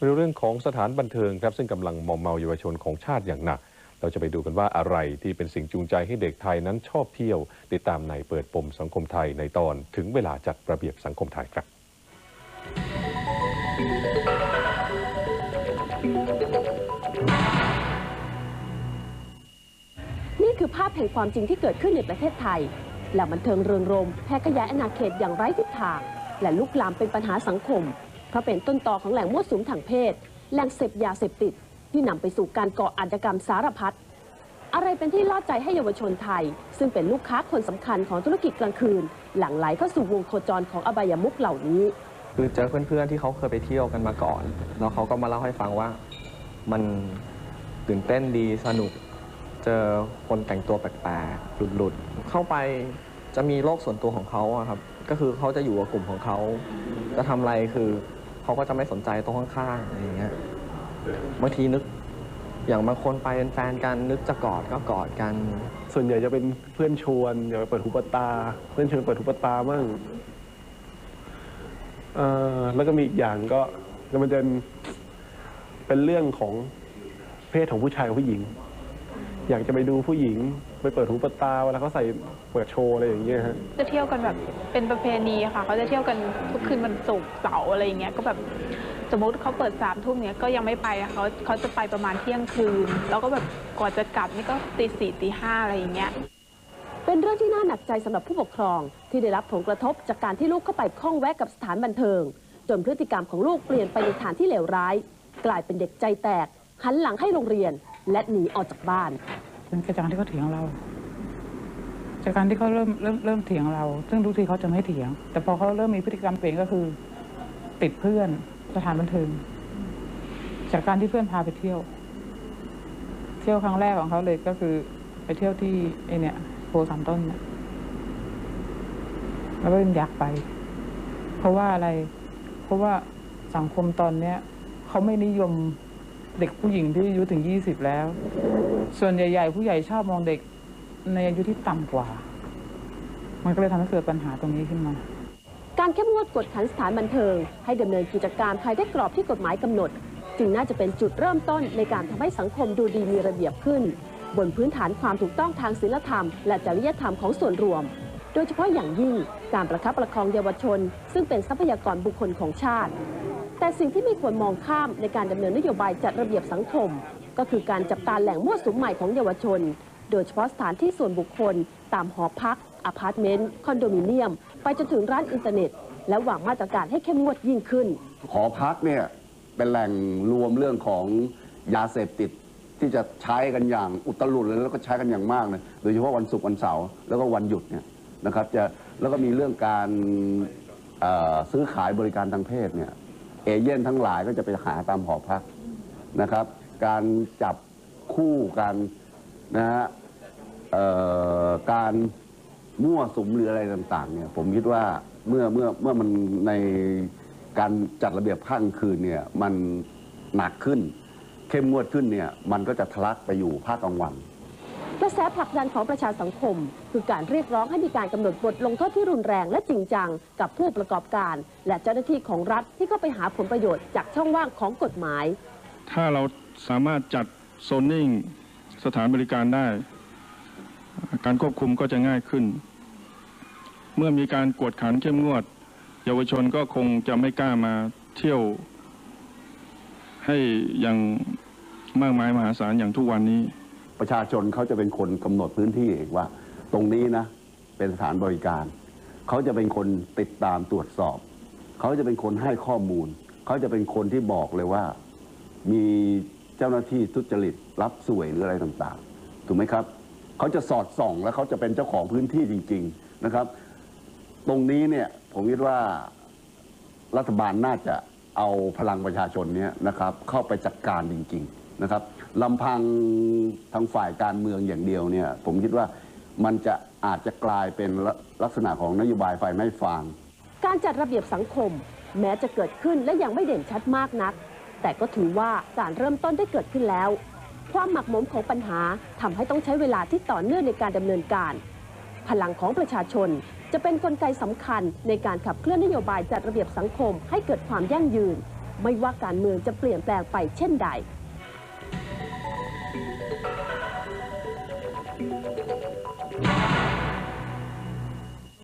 เรื่องของสถานบันเทิงครับซึ่งกำลังมอมเมาเยาวชนของชาติอย่างหนัก เราจะไปดูกันว่าอะไรที่เป็นสิ่งจูงใจให้เด็กไทยนั้นชอบเที่ยว ติดตามในเปิดปมสังคมไทยในตอนถึงเวลาจัดระเบียบสังคมไทยครับนี่คือภาพแห่งความจริงที่เกิดขึ้นในประเทศไทยแหล่งบันเทิงเริงรมแพร่ขยายอาณาเขตอย่างไร้ทิศทาง และลุกลามเป็นปัญหาสังคม เพราะเป็นต้นตอของแหล่งมั่วสุมทางเพศ แหล่งเสพยาเสพติด ที่นำไปสู่การก่ออาชญากรรมสารพัดอะไรเป็นที่ล่อใจให้เยาวชนไทย ซึ่งเป็นลูกค้าคนสำคัญของธุรกิจกลางคืน หลั่งไหลเข้าสู่วงโคจรของอบายมุขเหล่านี้ คือเจอเพื่อนๆที่เขาเคยไปเที่ยวกันมาก่อน แล้วเขาก็มาเล่าให้ฟังว่ามันตื่นเต้นดีสนุก เจอคนแต่งตัวแปลกๆหลุดๆ เข้าไปจะมีโลกส่วนตัวของเขาครับ ก็คือเขาจะอยู่กับกลุ่มของเขา จะทำอะไรคือ เขาก็จะไม่สนใจตรงข้างๆอะไรอย่างเงี้ยบางทีนึกอย่างบางคนไปเป็นแฟนกันนึกจะกอดก็กอดกัน ส่วนใหญ่จะเป็นเพื่อนชวนอย่าไปเปิดหูเปิดตา เพื่อนชวนเปิดหูเปิดตามั่งเอ่อแล้วก็มีอีกอย่างก็มันจะเป็นเป็นเรื่องของเพศของผู้ชายกับผู้หญิง อยากจะไปดูผู้หญิง ไปเปิดหูเปิดตาเวลาเขาใส่เปิดโชว์อะไรอย่างเงี้ยฮะจะเที่ยวกันแบบเป็นประเพณีค่ะเขาจะเที่ยวกันทุกคืนวันศุกร์เสาร์อะไรอย่างเงี้ยก็แบบสมมติเขาเปิดสามทุ่มเนี้ยก็ยังไม่ไปอะเขาเขาจะไปประมาณเที่ยงคืน แล้วก็แบบกว่าจะกลับนี่ก็ตีสี่ตีห้าอะไรอย่างเงี้ยเป็นเรื่องที่น่าหนักใจสำหรับผู้ปกครอง ที่ได้รับผลกระทบจากการที่ลูกเข้าไปคล้องแวะกับสถานบันเทิง จนพฤติกรรมของลูกเปลี่ยนไปในทางที่เลวร้าย กลายเป็นเด็กใจแตกหันหลังให้โรงเรียน และหนีออกจากบ้าน เป็นจากการที่เขาเถียงเรา จากการที่เขาเริ่มเริ่มเริ่มเถียงเรา ซึ่งทุกทีเขาจะไม่เถียง แต่พอเขาเริ่มมีพฤติกรรมเปลี่ยนก็คือ ติดเพื่อนสถานบันเทิง จากการที่เพื่อนพาไปเที่ยว เที่ยวครั้งแรกของเขาเลยก็คือไปเที่ยวที่ไอเนี่ยโพสามต้นเนี่ยแล้วก็อยากไป เพราะว่าอะไร เพราะว่าสังคมตอนเนี้ยเขาไม่นิยม เด็กผู้หญิงที่อายุถึงยี่สิบแล้ว ส่วนใหญ่ ๆ ผู้ใหญ่ชอบมองเด็กในอายุที่ต่ำกว่า มันก็เลยทำให้เกิดปัญหาตรงนี้ขึ้นมา การเข้มงวดกวดขันสถานบันเทิง ให้ดำเนินกิจการภายใต้กรอบที่กฎหมายกำหนด จึงน่าจะเป็นจุดเริ่มต้นในการทำให้สังคมดูดีมีระเบียบขึ้น บนพื้นฐานความถูกต้องทางศีลธรรม และจริยธรรมของส่วนรวม โดยเฉพาะอย่างยิ่งการประคับประคองเยาวชน ซึ่งเป็นทรัพยากรบุคคลของชาติ แต่สิ่งที่ไม่ควรมองข้ามในการดำเนินนโยบายจัดระเบียบสังคม ก็คือการจับตาแหล่งมั่วสุมใหม่ของเยาวชน โดยเฉพาะสถานที่ส่วนบุคคล ตามหอพักอพาร์ตเมนต์คอนโดมิเนียม ไปจนถึงร้านอินเทอร์เน็ต และหวางมาตรการให้เข้มงวดยิ่งขึ้น หอพักเนี่ยเป็นแหล่งรวมเรื่องของยาเสพติดที่จะใช้กันอย่างอุตลุดเลยแล้วก็ใช้กันอย่างมากเลยโดยเฉพาะวันศุกร์วันเสาร์แล้วก็วันหยุดเนี่ยนะครับจะแล้วก็มีเรื่องการซื้อขายบริการทางเพศเนี่ย เอเย่นทั้งหลายก็จะไปหาตามหอพักนะครับ การจับคู่กันนะฮะการมั่วสุมหรืออะไรต่างๆเนี่ยผมคิดว่าเมื่อเมื่อเมื่อมันในการจัดระเบียบภาคกลางคืนเนี่ยมันหนักขึ้น เข้มงวดขึ้นเนี่ยมันก็จะทะลักไปอยู่ภาคกลางวัน กระแสผลักดันของประชาสังคม คือการเรียกร้องให้มีการกำหนดบทลงโทษที่รุนแรงและจริงจัง กับผู้ประกอบการ และเจ้าหน้าที่ของรัฐที่เข้าไปหาผลประโยชน์จากช่องว่างของกฎหมาย ถ้าเราสามารถจัดโซนนิ่งสถานบริการได้ การควบคุมก็จะง่ายขึ้น เมื่อมีการกวดขันเข้มงวด เยาวชนก็คงจะไม่กล้ามาเที่ยว ให้อย่างมากมายมหาศาลอย่างทุกวันนี้ ประชาชนเขาจะเป็นคนกำหนดพื้นที่เองว่า ตรงนี้นะเป็นสถานบริการ เขาจะเป็นคนติดตามตรวจสอบ เขาจะเป็นคนให้ข้อมูล เขาจะเป็นคนที่บอกเลยว่า มีเจ้าหน้าที่ทุจริตรับสวยหรืออะไรต่างๆ ถูกไหมครับ เขาจะสอดส่องและเขาจะเป็นเจ้าของพื้นที่จริง ๆนะครับ ตรงนี้เนี่ยผมคิดว่ารัฐบาลน่าจะเอาพลังประชาชนเนี่ยนะครับเข้าไปจัดการจริง ๆ นะครับลำพังทางฝ่ายการเมืองอย่างเดียวเนี่ยผมคิดว่ามันจะอาจจะกลายเป็นลักษณะของนโยบายไฟไม่ฟาง การจัดระเบียบสังคม แม้จะเกิดขึ้นและยังไม่เด่นชัดมากนัก แต่ก็ถือว่าการเริ่มต้นได้เกิดขึ้นแล้ว ความหมักหมมของปัญหาทำให้ต้องใช้เวลาที่ต่อเนื่องในการดำเนินการ พลังของประชาชนจะเป็นนกลไกสำคัญในการขับเคลื่อนนโยบายจัดระเบียบสังคม ให้เกิดความยั่งยืน ไม่ว่าการเมืองจะเปลี่ยนแปลงไปเช่นใด Música